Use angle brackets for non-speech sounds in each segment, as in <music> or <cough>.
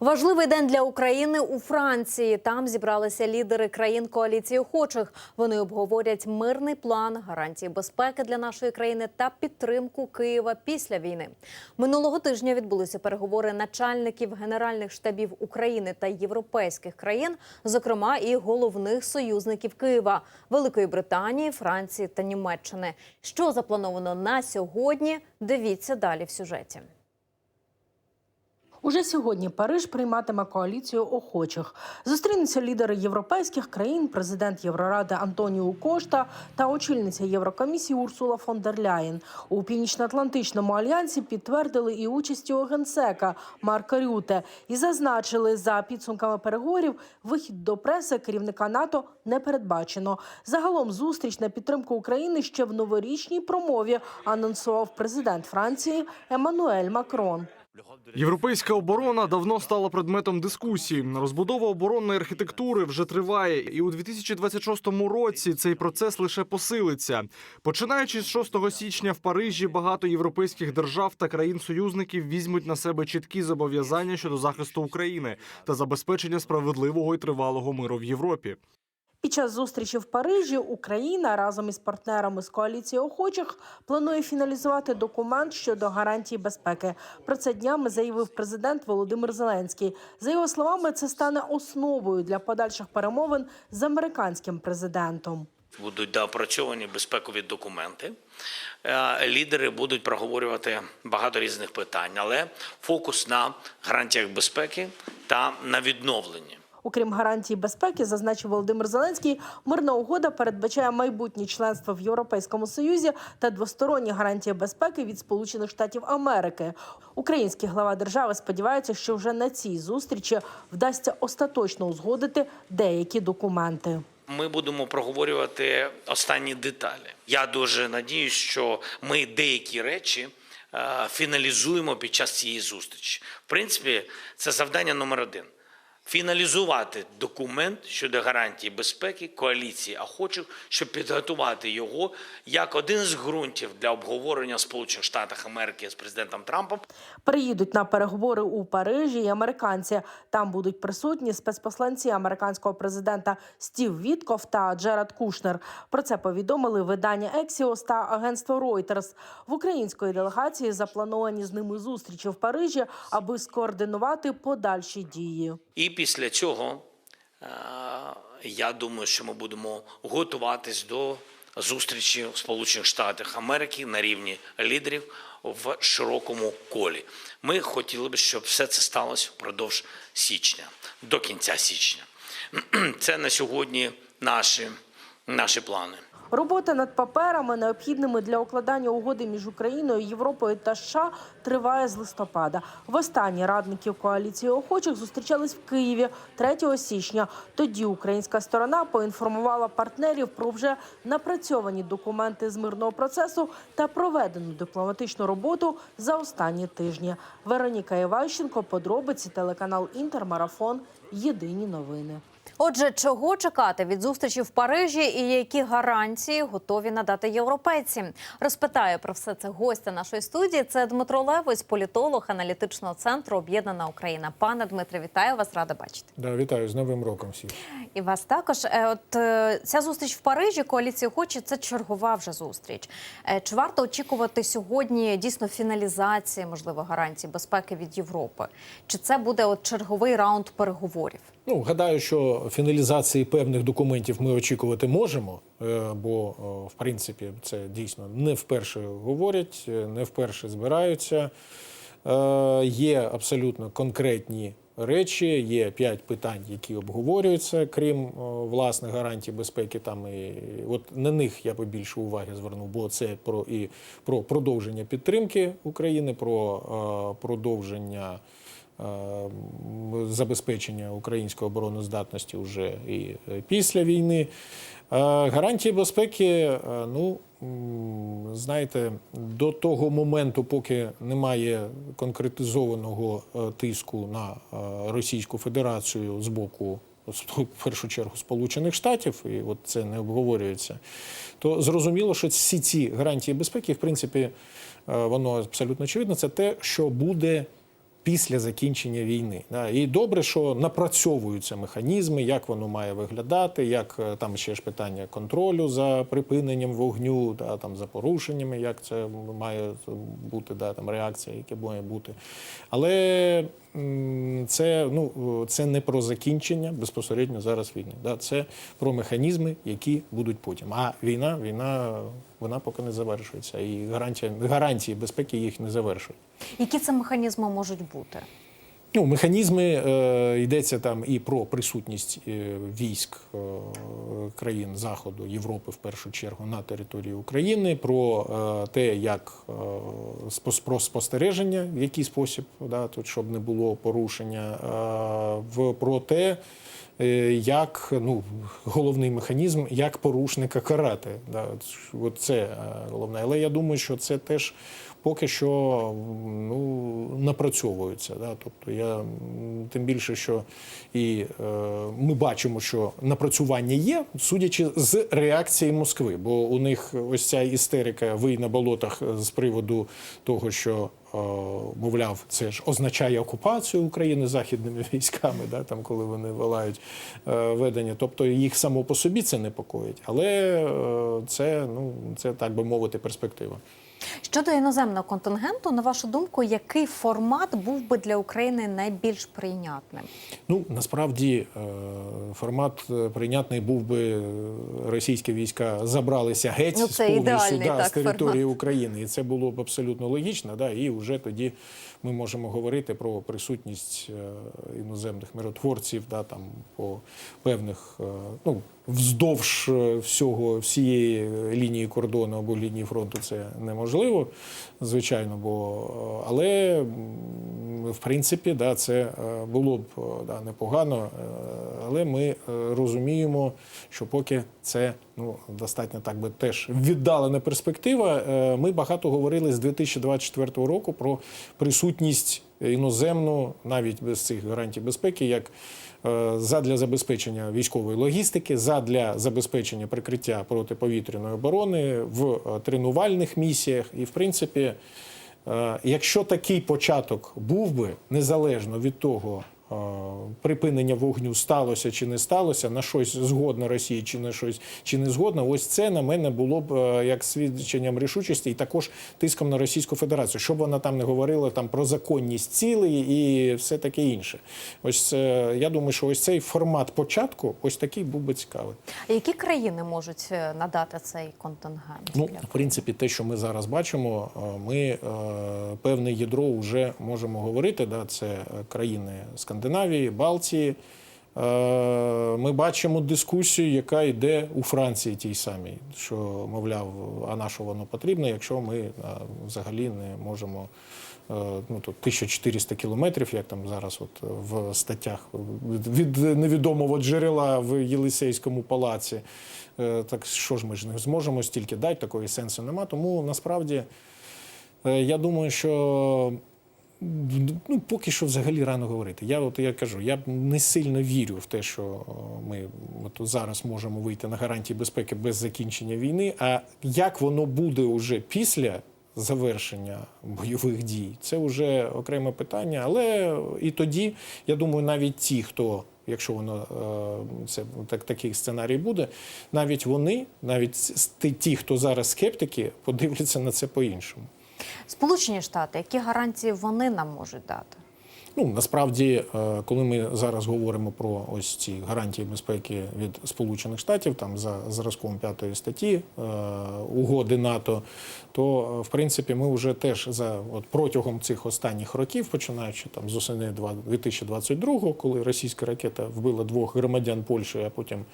Важливий день для України у Франції. Там зібралися лідери країн коаліції охочих. Вони обговорять мирний план, гарантії безпеки для нашої країни та підтримку Києва після війни. Минулого тижня відбулися переговори начальників генеральних штабів України та європейських країн, зокрема і головних союзників Києва Великої Британії, Франції та Німеччини. Що заплановано на сьогодні? Дивіться далі в сюжеті. Уже сьогодні Париж прийматиме коаліцію охочих. Зустрінуться лідери європейських країн, президент Євроради Антоніу Кошта та очільниця Єврокомісії Урсула фон дер Ляєн. У північно-атлантичному альянсі підтвердили і участь його генсека Марка Рюте і зазначили, за підсумками переговорів вихід до преси керівника НАТО не передбачено. Загалом зустріч на підтримку України ще в новорічній промові анонсував президент Франції Еммануель Макрон. Європейська оборона давно стала предметом дискусії. Розбудова оборонної архітектури вже триває, і у 2026 році цей процес лише посилиться. Починаючи з 6 січня в Парижі, багато європейських держав та країн-союзників візьмуть на себе чіткі зобов'язання щодо захисту України та забезпечення справедливого і тривалого миру в Європі. Під час зустрічі в Парижі Україна разом із партнерами з коаліції охочих планує фіналізувати документ щодо гарантій безпеки. Про це днями заявив президент Володимир Зеленський. За його словами, це стане основою для подальших перемовин з американським президентом. Будуть доопрацьовані безпекові документи. Е, Лідери будуть проговорювати багато різних питань, але фокус на гарантіях безпеки та на відновленні. Окрім гарантій безпеки, зазначив Володимир Зеленський, мирна угода передбачає майбутнє членство в Європейському Союзі та двосторонні гарантії безпеки від Сполучених Штатів Америки. Український глава держави сподівається, що вже на цій зустрічі вдасться остаточно узгодити деякі документи. Ми будемо проговорювати останні деталі. Я дуже надіюсь, що ми деякі речі е, фіналізуємо під час цієї зустрічі. В принципі, це завдання номер один. Фіналізувати документ щодо гарантії безпеки коаліції охочих, щоб підготувати його як один з ґрунтів для обговорення в Сполучених Штатах Америки з президентом Трампом Приїдуть на переговори у Парижі і американці. Там будуть присутні спецпосланці американського президента Стів Вітков та Джеред Кушнер. Про це повідомили видання Ексіос та агентство Reuters. В української делегації заплановані з ними зустрічі в Парижі, аби скоординувати подальші дії. І після цього е, я думаю, що ми будемо готуватись до зустрічі в Сполучених Штатах Америки на рівні лідерів в широкому колі. Ми хотіли б, щоб все це сталося впродовж січня, до кінця січня. <clears throat> Це на сьогодні наші, наші плани. Робота над паперами, необхідними для укладання угоди між Україною, Європою та США, триває з листопада. Востаннє радників коаліції охочих зустрічались в Києві 3 січня. Тоді українська сторона поінформувала партнерів про вже напрацьовані документи з мирного процесу та проведену дипломатичну роботу за останні тижні. Вероніка Іващенко, подробиці, телеканал Інтермарафон. Єдині новини. Отже, чого чекати від зустрічі в Парижі і які гарантії готові надати європейці? Розпитаю про все це гостя нашої студії. Це Дмитро Левось, політолог аналітичного центру Об'єднана Україна. Пане Дмитре, вітаю вас, рада бачити. Да, вітаю з Новим роком всіх. І вас також. Е, От е, ця зустріч в Парижі коаліції хоче це чергова вже зустріч. Е, Чи варто очікувати сьогодні дійсно фіналізації, можливо, гарантій безпеки від Європи? Чи це буде от черговий раунд переговорів? Ну гадаю, що фіналізації певних документів ми очікувати можемо, е, бо е, в принципі це дійсно не вперше говорять, е, не вперше збираються. Є абсолютно конкретні речі, є п'ять питань, які обговорюються, крім власне гарантій безпеки. Там і от на них я би більше уваги звернув, бо це про і про продовження підтримки України, про продовження. М, забезпечення української обороноздатності вже і е, після війни. Е, Гарантії безпеки, е, ну знаєте, до того моменту, поки немає конкретизованого е, тиску на е, Російську Федерацію з боку в першу чергу Сполучених Штатів, і от це не обговорюється, то зрозуміло, що всі ці гарантії безпеки, в принципі, е, воно абсолютно очевидно, це те, що буде після закінчення війни. І добре, що напрацьовуються механізми, як воно має виглядати, як е, там ще ж питання контролю за припиненням вогню, да, там за порушеннями, як це має бути, да, там реакція, яка має бути. Але це, ну, це не про закінчення безпосередньо зараз війни. Да. Це про механізми, які будуть потім. А війна, війна, вона поки не завершується. І гарантія, гарантії безпеки їх не завершують. Які це механізми можуть бути? Ну, механізми е, йдеться там і про присутність е, військ е, країн Заходу, Європи в першу чергу на території України, про е, те, як е, про спостереження, в який спосіб, да, тут, щоб не було порушення, е, в про те, е, як ну, головний механізм, як порушника карати. Да, от, це е, головне. Але я думаю, що це теж поки що ну, напрацьовується. Да? Тобто я тим більше, що і е, ми бачимо, що напрацювання є, судячи з реакції Москви, бо у них ось ця істерика ви на болотах з приводу того, що. е, Мовляв, це ж означає окупацію України західними <laughs> військами, да, там, коли вони волають е, ведення. Тобто їх само по собі це непокоїть, але е, це, ну, це так би мовити, перспектива. Щодо іноземного контингенту, на вашу думку, який формат був би для України найбільш прийнятним? Ну насправді е, формат е, прийнятний був би е, російські війська забралися геть Ну, з це повністю ідеальний, да, так, з території формат. України, і це було б абсолютно логічно. Да, і вже тоді ми можемо говорити про присутність е, іноземних миротворців, да, там по певних е, ну. Вздовж е, всього всієї лінії кордону або лінії фронту це неможливо, звичайно, бо але в принципі, да, це було б да, непогано, але ми розуміємо, що поки це ну, достатньо так би теж віддалена перспектива. Е, Ми багато говорили з 2024 року про присутність іноземну, навіть без цих гарантій безпеки, як е, задля забезпечення військової логістики, задля забезпечення прикриття протиповітряної оборони в е, тренувальних місіях. І, в принципі, Якщо такий початок був би незалежно від того, припинення вогню сталося чи не сталося, на щось згодна Росія чи на щось чи не згодна, ось це на мене було б е, як свідченням рішучості і також тиском на Російську Федерацію, щоб вона там не говорила там про законність цілей і все таке інше. Ось е, я думаю, що ось цей формат початку, ось такий був би цікавий. А які країни можуть е, надати цей контингент? Ну, в принципі, те, що ми зараз бачимо, ми певне ядро вже можемо говорити. Да, це країни Скандинавії, Балтії. Е, Ми бачимо дискусію, яка йде у Франції тій самій, що мовляв, а на що воно потрібно, якщо ми е, взагалі не можемо. е, Ну, тут 1400 кілометрів, як там зараз от в статтях від- від невідомого джерела в Єлисейському палаці. Так що ж ми ж не зможемо стільки дати, такої сенсу нема. Тому насправді я думаю, що ну, поки що взагалі рано говорити. Я от я кажу, я не сильно вірю в те, що е, ми от зараз можемо вийти на гарантії безпеки без закінчення війни. А як воно буде уже після завершення бойових дій, це вже окреме питання. Але і тоді, я думаю, навіть ті, хто. Якщо воно е, це так такий сценарій буде, навіть вони, навіть ті, хто зараз скептики, подивляться на це по-іншому. Сполучені Штати, які гарантії вони нам можуть дати? Ну насправді, е, коли ми зараз говоримо про ось ці гарантії безпеки від Сполучених Штатів, там за зразком п'ятої статті е, угоди НАТО, то е, в принципі ми вже теж за от протягом цих останніх років, починаючи там з осени 2022, коли російська ракета вбила двох громадян Польщі, а потім.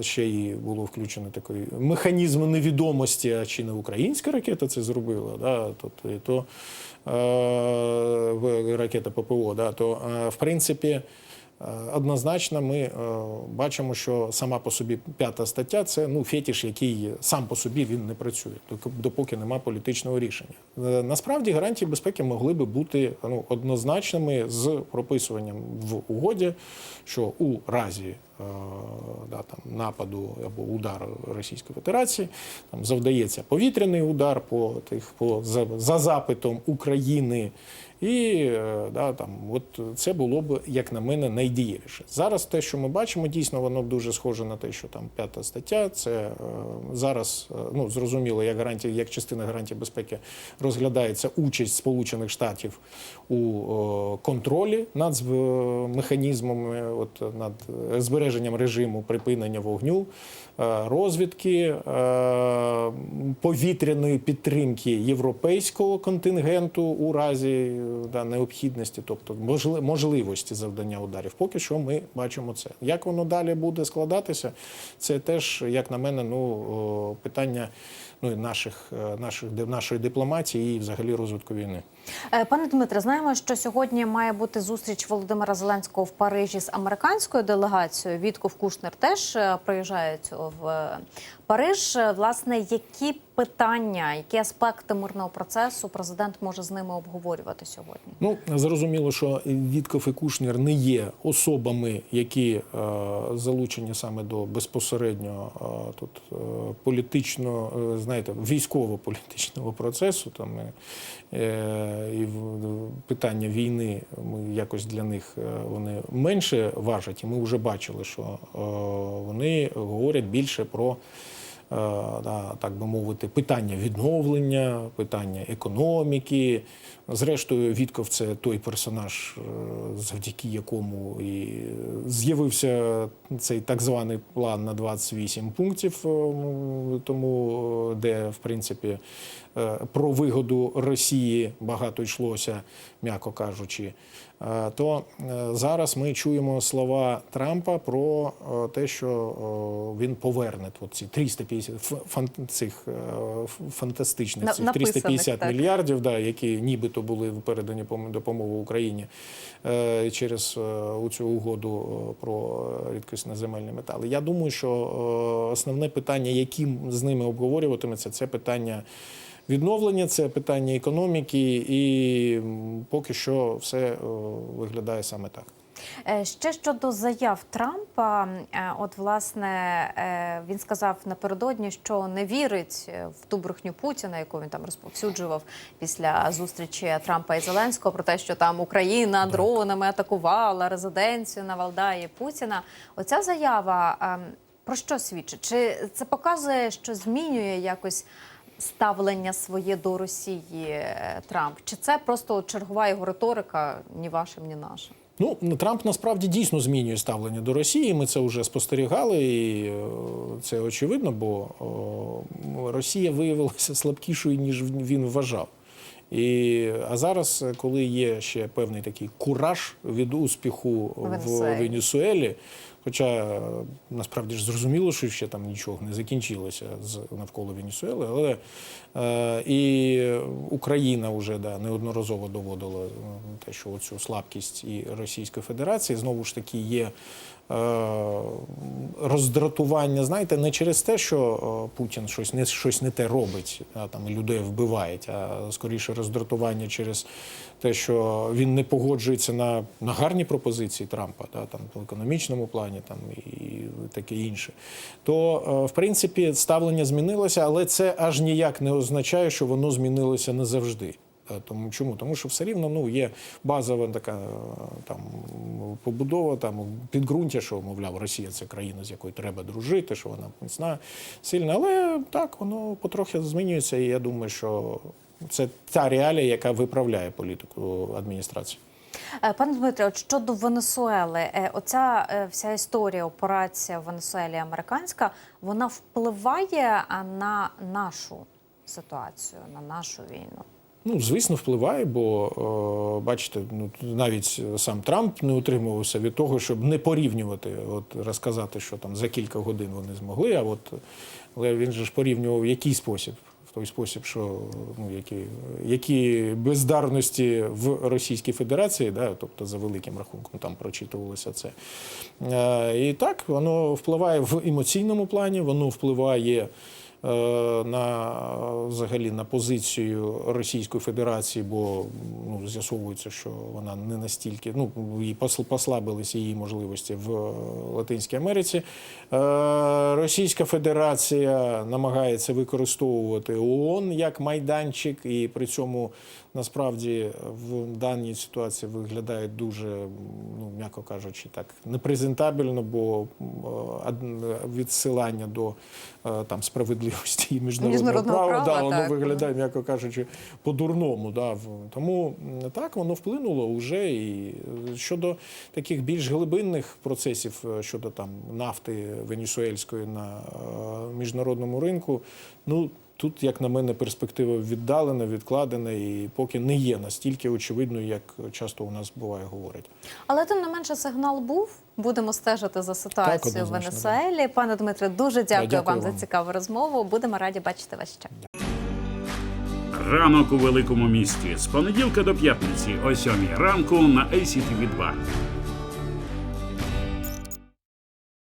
Ще й було включено такий механізм невідомості, а чи не українська ракета це зробила, да, то, то, ракета ППО, да, то е, в принципі. е, Однозначно, ми е, бачимо, що сама по собі п'ята стаття це ну фетіш, який сам по собі він не працює, допоки нема політичного рішення. Е, Насправді гарантії безпеки могли би бути ну, однозначними з прописуванням в угоді, що у разі е, да, там, нападу або удару Російської Федерації там завдається повітряний удар по тих по за, за запитом України. І е, да, там, от це було б, як на мене, найдієвіше. Зараз те, що ми бачимо, дійсно воно дуже схоже на те, що там п'ята стаття. Це е, зараз е, ну зрозуміло, як гарантія, як частина гарантії безпеки розглядається участь Сполучених Штатів у е, контролі над е, механізмами, от над е, збереженням режиму припинення вогню, е, розвідки, е, повітряної підтримки європейського контингенту у разі е, да, необхідності, тобто можливості завдання ударів. Поки що ми бачимо це. Як воно далі буде складатися, це теж, як на мене, ну питання ну, наших, наших, нашої дипломатії і взагалі розвитку війни. Е, Пане Дмитре, знаємо, що сьогодні має бути зустріч Володимира Зеленського в Парижі з американською делегацією. Вітков Кушнер теж е, приїжджають в е, Париж. Власне, які питання, які аспекти мирного процесу президент може з ними обговорювати сьогодні? Ну зрозуміло, що Вітков і Кушнір не є особами, які е, залучені саме до безпосередньо е, тут е, політично, е, знаєте, військово-політичного процесу. Там е, і питання війни ми якось для них е, вони менше важать, і ми вже бачили, що е, вони говорять більше про. е, так би мовити, питання відновлення, питання економіки. Зрештою, Вітков це той персонаж, завдяки якому і з'явився цей так званий план на 28 пунктів, тому де, в принципі, про вигоду Росії багато йшлося, м'яко кажучи. Е, То е, зараз ми чуємо слова Трампа про е, те, що е, він поверне от ці 350 ф- фан, цих е, фантастичних цих 350 так. мільярдів, да, які нібито були передані пом- допомогу Україні е, через е, цю угоду е, про рідкісні земельні метали. Я думаю, що е, основне питання, яким з ними обговорюватиметься, це питання. Відновлення це питання економіки, і поки що все е, виглядає саме так. Е, Ще щодо заяв Трампа, е, от власне він сказав напередодні, що не вірить в ту брехню Путіна, яку він там розповсюджував після зустрічі Трампа і Зеленського, про те, що там Україна дронами атакувала резиденцію на Валдаї Путіна. Оця заява е, про що свідчить? Чи це показує, що змінює якось? Ставлення своє до Росії е, Трамп, чи це просто чергова його риторика, ні вашим, ні нашим? Ну, Трамп насправді дійсно змінює ставлення до Росії. Ми це вже спостерігали, і е, це очевидно, бо Росія виявилася слабкішою, ніж він вважав. І, а зараз, коли є ще певний такий кураж від успіху в Венесуелі. Венесуелі, хоча насправді ж зрозуміло, що ще там нічого не закінчилося з навколо Венесуели, але е, і Україна вже да, неодноразово доводила е, те, що оцю слабкість і Російської Федерації знову ж таки є. Е, Роздратування, знаєте, не через те, що е, Путін щось не щось не те робить, а там людей вбивають, а скоріше роздратування через те, що він не погоджується на, на гарні пропозиції Трампа, да, там в економічному плані, там і таке інше. То е, в принципі ставлення змінилося, але це аж ніяк не означає, що воно змінилося не завжди. Е, Тому чому? Тому що все рівно ну є базова така е, там побудова, там підґрунтя, що мовляв, Росія це країна, з якою треба дружити, що вона міцна, сильна. Але так воно потрохи змінюється, і я думаю, що це та реалія, яка виправляє політику адміністрації. Е, Пане Дмитре, от щодо Венесуели, е, оця е, вся історія, операція в Венесуелі американська, вона впливає на нашу ситуацію, на нашу війну. Ну, звісно, впливає, бо е, бачите, ну навіть сам Трамп не утримувався від того, щоб не порівнювати, от розказати, що там за кілька годин вони змогли. А от але він же ж порівнював в який спосіб. В той спосіб, що ну, які, які бездарності в Російській Федерації, да, тобто за великим рахунком там прочитувалося це. Е, І так, воно впливає в емоційному плані, воно впливає. Е, На взагалі на позицію Російської Федерації, бо ну з'ясовується, що вона не настільки ну і послабилися її можливості в Латинській Америці. Е, Російська Федерація намагається використовувати ООН як майданчик, і при цьому насправді в даній ситуації виглядає дуже, ну м'яко кажучи, так непрезентабельно, бо відсилання до е, там справедливості і міжнародного, Міжнародного права, права, да, воно так. виглядає, м'яко кажучи, по-дурному. Да. Тому так воно вплинуло вже. І е, щодо таких більш глибинних процесів е, щодо там нафти венесуельської на е, міжнародному ринку, ну. Тут, як на мене, перспектива віддалена, відкладена і поки не є настільки очевидною, як часто у нас буває говорять. Але тим не менше сигнал був. Будемо стежити за ситуацією в однозначно, Венесуелі. Пане Дмитре, дуже дякую, дякую вам за цікаву розмову. Будемо раді бачити вас ще. Ранок у великому місті з понеділка до п'ятниці о 7 ранку на ACTV 2